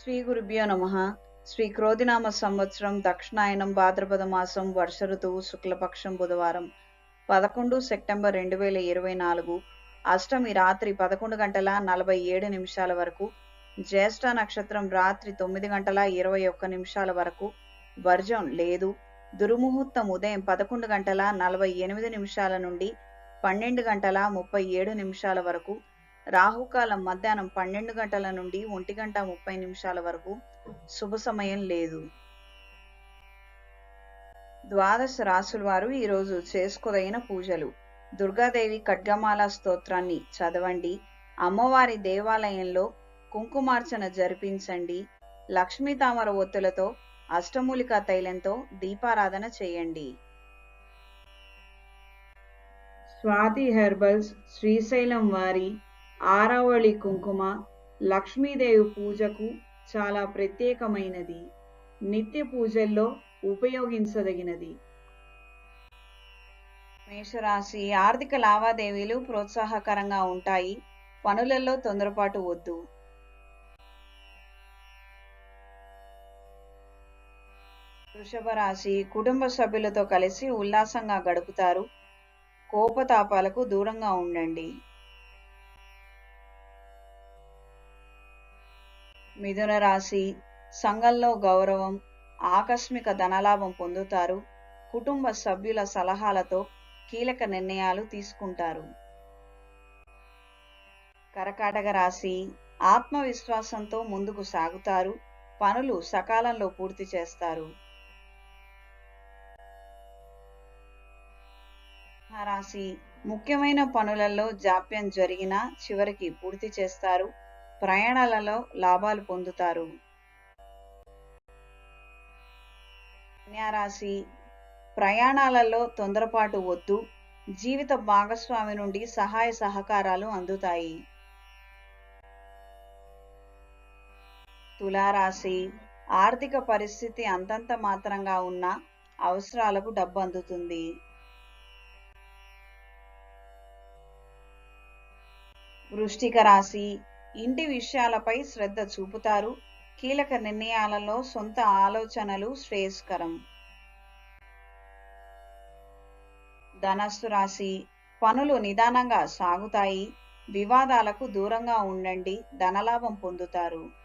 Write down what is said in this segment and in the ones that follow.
శ్రీ గురుభ్యో నమ. శ్రీ క్రోధినామ సంవత్సరం దక్షిణాయనం భాద్రపద మాసం వర్ష ఋతువు శుక్లపక్షం బుధవారం. పదకొండు సెప్టెంబర్ రెండు వేల ఇరవై నాలుగు అష్టమి రాత్రి పదకొండు గంటల నలభై ఏడు నిమిషాల వరకు జ్యేష్ఠ నక్షత్రం రాత్రి తొమ్మిది గంటల ఇరవై ఒక్క నిమిషాల వరకు వర్జం లేదు. దుర్ముహూర్తం ఉదయం పదకొండు గంటల నలభై ఎనిమిది నిమిషాల నుండి పన్నెండు గంటల ముప్పై ఏడు నిమిషాల వరకు రాహుకాలం మధ్యాహ్నం పన్నెండు గంటల నుండి ఒంటి గంట ముప్పై నిమిషాల వరకు శుభ సమయం లేదు. ద్వాదశ రాసుల వారు ఈరోజు చేసుకోదగిన పూజలు. దుర్గాదేవి ఖడ్గమాల స్తోత్రాన్ని చదవండి. అమ్మవారి దేవాలయంలో కుంకుమార్చన జరిపించండి. లక్ష్మీ తామర ఒత్తులతో అష్టమూలికా తైలంతో దీపారాధన చేయండి. స్వాతి హెర్బల్స్ శ్రీశైలం వారి ఆరావళి కుంకుమ లక్ష్మీదేవి పూజకు చాలా ప్రత్యేకమైనది. నిత్య పూజల్లో ఉపయోగించదగినది. మేషరాశి ఆర్థిక లావాదేవీలు ప్రోత్సాహకరంగా ఉంటాయి. పనులలో తొందరపాటు వద్దు. వృషభ రాశి కుటుంబ సభ్యులతో కలిసి ఉల్లాసంగా గడుపుతారు. కోపతాపాలకు దూరంగా ఉండండి. మిథున రాశి సంఘంలో గౌరవం ఆకస్మిక ధనలాభం పొందుతారు. కుటుంబ సభ్యుల సలహాలతో కీలక నిర్ణయాలు తీసుకుంటారు. కరకాటక రాశి ఆత్మవిశ్వాసంతో ముందుకు సాగుతారు. పనులు సకాలంలో పూర్తి చేస్తారు. రాశి ముఖ్యమైన పనులలో జాప్యం జరిగినా చివరికి పూర్తి చేస్తారు. ప్రయాణాలలో లాభాలు పొందుతారు. కన్యారాశి ప్రయాణాలలో తొందరపాటు వద్దు. జీవిత భాగస్వామి నుండి సహాయ సహకారాలు అందుతాయి. తులారాశి ఆర్థిక పరిస్థితి అంతంత మాత్రంగా ఉన్న అవసరాలకు డబ్బు అందుతుంది వృష్టిక రాశి ఇంటి విషయాలపై శ్రద్ధ చూపుతారు. కీలక నిర్ణయాలలో సొంత ఆలోచనలు శ్రేయస్కరం. ధనస్సు రాశి పనులు నిదానంగా సాగుతాయి. వివాదాలకు దూరంగా ఉండండి. ధనలాభం పొందుతారు.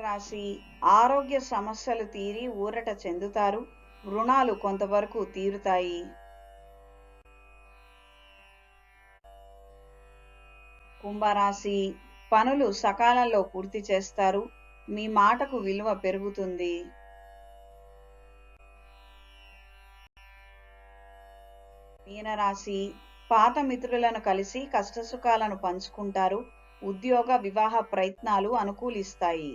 రాశి ఆరోగ్య సమస్యలు తీరి ఊరట చెందుతారు. రుణాలు కొంతవరకు తీరుతాయి. కుంభరాశి పనులు సకాలంలో పూర్తి చేస్తారు. మీ మాటకు విలువ పెరుగుతుంది. మీనరాశి పాత మిత్రులను కలిసి కష్టసుఖాలను పంచుకుంటారు. ఉద్యోగ వివాహ ప్రయత్నాలు అనుకూలిస్తాయి.